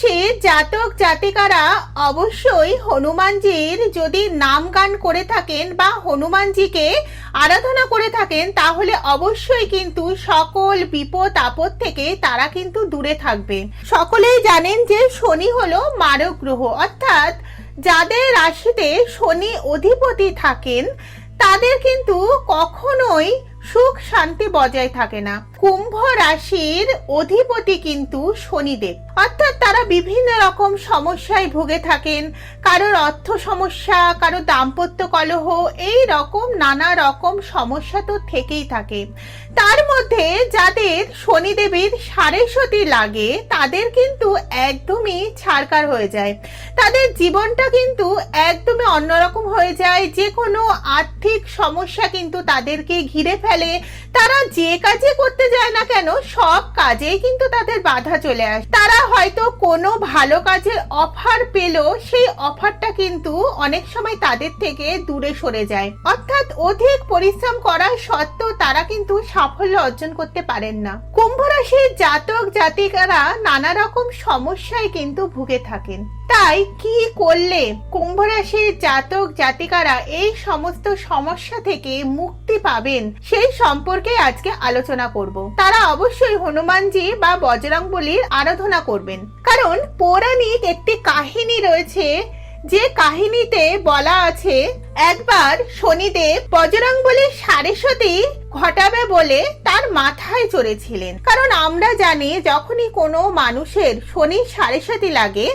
রাশির জাতক জাতিকারা অবশ্যই হনুমানজির যদি নাম গান করে থাকেন বা হনুমানজিকে আরাধনা করে থাকেন, তাহলে অবশ্যই কিন্তু সকল বিপদ আপদ থেকে তারা কিন্তু দূরে থাকবে। সকলেই জানেন যে শনি হলো মারক গ্রহ। অর্থাৎ যাদের রাশিতে শনি অধিপতি থাকেন, তাদের কিন্তু কখনোই সুখ শান্তি বজায় থাকে না। কুম্ভ রাশির অধিপতি কিন্তু শনিদেব। অর্থাৎ তারা বিভিন্ন রকম সমস্যায় ভুগে থাকেন। কারোর অর্থ সমস্যা কারও দাম্পত্য কলহ, এই রকম নানা রকম সমস্যা তো থেকেই থাকে। তার মধ্যে যাদের শনিদেবের সাড়ে লাগে, তাদের কিন্তু একদমই ছাড়কার হয়ে যায়। তাদের জীবনটা কিন্তু একদমই অন্যরকম হয়ে যায়। যে কোনো আর্থিক সমস্যা কিন্তু তাদেরকে ঘিরে ফেলে। তারা যে কাজে করতে যায় না কেন, সব কাজেই কিন্তু তাদের বাধা চলে আসে। তারা হয়তো কোনো ভালো কাজের অফার পেল সেই অফারটা কিন্তু অনেক সময় তাদের থেকে দূরে সরে যায়। অর্থাৎ অধিক পরিশ্রম করা সত্ত্বেও তারা কিন্তু সাফল্য অর্জন করতে পারেন না। কুম্ভ রাশির জাতক জাতিকারা নানা রকম সমস্যায় কিন্তু ভুগে থাকেন। তাই কি করলে কুম্ভ রাশির জাতক জাতিকারা এই সমস্ত সমস্যা থেকে মুক্তি পাবেন, সেই সম্পর্কে আজকে আলোচনা করব। তারা অবশ্যই হনুমানজি বা বজরংবলির আরাধনা করবেন। কারণ পৌরাণিক একটি কাহিনী রয়েছে, যে কাহিনীতে বলা আছে, একবার শনিদেব বজরংবলির সাড়ে সতী ঘটাবে বলে তার মাথায় চড়েছিলেন। কারণ আমরা জানি, যখনই কোনো মানুষের শনি সাথী লাগে,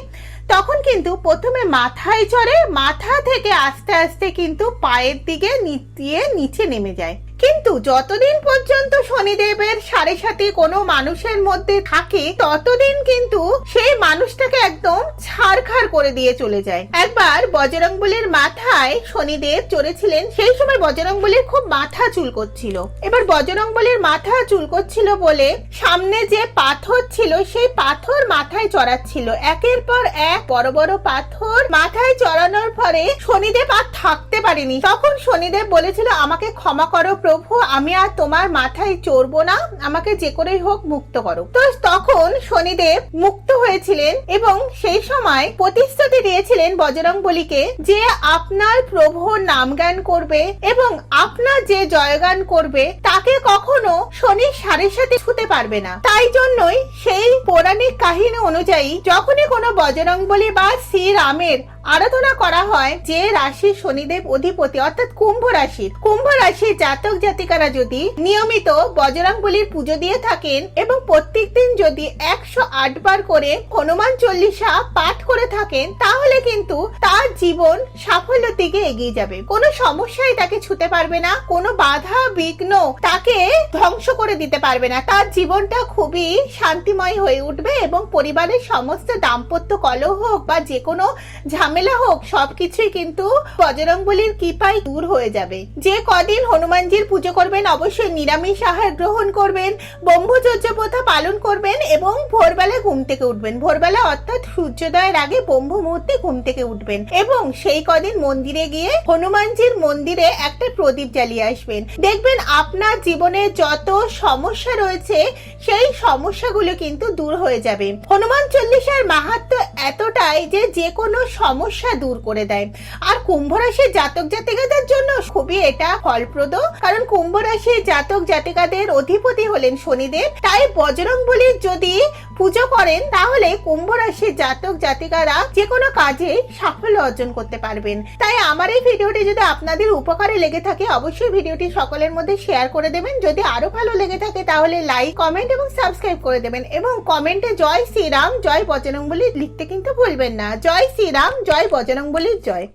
তখন কিন্তু প্রথমে মাথায় চড়ে, মাথা থেকে আস্তে আস্তে কিন্তু পায়ের দিকে দিয়ে নিচে নেমে যায়। কিন্তু যতদিন পর্যন্ত শনিদেবের সাড়ে সাথে কোনো মানুষের মধ্যে থাকে, ততদিন কিন্তু সেই মানুষটাকে একদম ছাড়খাড় করে দিয়ে চলে যায়। একবার বজরংবলির মাথায় শনিদেব চড়েছিলেন, সেই সময় বজরংবলির খুব মাথা চুল করছিল। এবার বজরংবলির মাথা চুল করছিল বলে সামনে যে পাথর ছিল, সেই পাথর মাথায় চড়াচ্ছিল। একের পর এক বড় বড় পাথর মাথায় চড়ানোর পরে শনিদেব আর থাকতে পারেনি। তখন শনিদেব বলেছিল, আমাকে ক্ষমা করো প্রভু, আমি আর তোমার মাথায় চড়বো না, আমাকে যে করেই হোক মুক্ত করো। তো তখন শনিদেব মুক্ত হয়েছিলেন এবং সেই সময় প্রতিশ্রুতি দিয়েছিলেন বজরং বলিকে যে আপনার প্রভুর নাম গান করবে এবং আপনার যে জয়গান করবে, তাকে কখনো শনি সাড়ে সাথে ছুতে পারবে না। তাই জন্যই সেই পৌরাণিক কাহিনী অনুযায়ী যখনই কোনো বজরং বলি বা শ্রী রামের আরাধনা করা হয় যে রাশি শনিদেব অধিপতি, অর্থাৎ কুম্ভ রাশির কুম্ভ রাশির জাতক জাতিকারা যদি নিয়মিত বজরং বলির পুজো দিয়ে থাকেন এবং প্রত্যেক দিন যদি একশো আট বার করে হনুমান চল্লিশা পাঠ করে থাকেন, তাহলে কিন্তু তার জীবন সাফল্যের দিকে এগিয়ে যাবে। কোনো সমস্যাই তাকে ছুতে পারবে না, কোনো বাধা বিঘ্ন তাকে ধ্বংস করে দিতে পারবে না। তার জীবনটা খুবই শান্তিময় হয়ে উঠবে এবং পরিবারের সমস্ত দাম্পত্য কলহ হোক বা যে কোনো ঝামেলা হোক, সবকিছুই কিন্তু বজরংবলির কৃপায় দূর হয়ে যাবে। যে কদিন হনুমানজির পুজো করবেন, অবশ্যই নিরামিষ আহার গ্রহণ করবেন ব্রহ্মচর্য প্রথা পালন করবেন এবং ভোরবেলা ঘুম থেকে উঠবেন। ভোরবেলা অর্থাৎ সূর্যোদয়ের আগে ব্রহ্ম মুহূর্তে ঘুম থেকে উঠবেন এবং সেই কদিন মন্দিরে গিয়ে হনুমানজির মন্দিরে একটা প্রদীপ জ্বালিয়ে আসবেন। দেখবেন আপনার জীবনে যত সমস্যা রয়েছে সেই সমস্যাগুলো কিন্তু দূর হয়ে যাবে। হনুমান চল্লিশার মাহাত্ম এতটাই যে যে কোনো সমস্যা দূর করে দেয়। আর কুম্ভ রাশির জাতক জাতিকাদের জন্য খুবই এটা ফলপ্রদ কারণ কুম্ভ রাশির জাতক জাতিকাদের অধিপতি হলেন শনিদেব। তাই বজরং বলির যদি পুজো করেন, তাহলে কুম্ভ রাশির জাতক জাতিকারা যে কোনো কাজে সাফল্য অর্জন করতে পারবেন। তাই আমার এই ভিডিওটি যদি আপনাদের উপকারে লেগে থাকে, অবশ্যই ভিডিওটি সকলের মধ্যে শেয়ার করে দেবেন। যদি আরও ভালো লেগে থাকে, তাহলে লাইক কমেন্ট এবং সাবস্ক্রাইব করে দেবেন। এবং কমেন্টে জয় শ্রীরাম, জয় বজরং লিখতে কিন্তু ভুলবেন না। জয় শ্রীরাম, জয় বজরং জয়।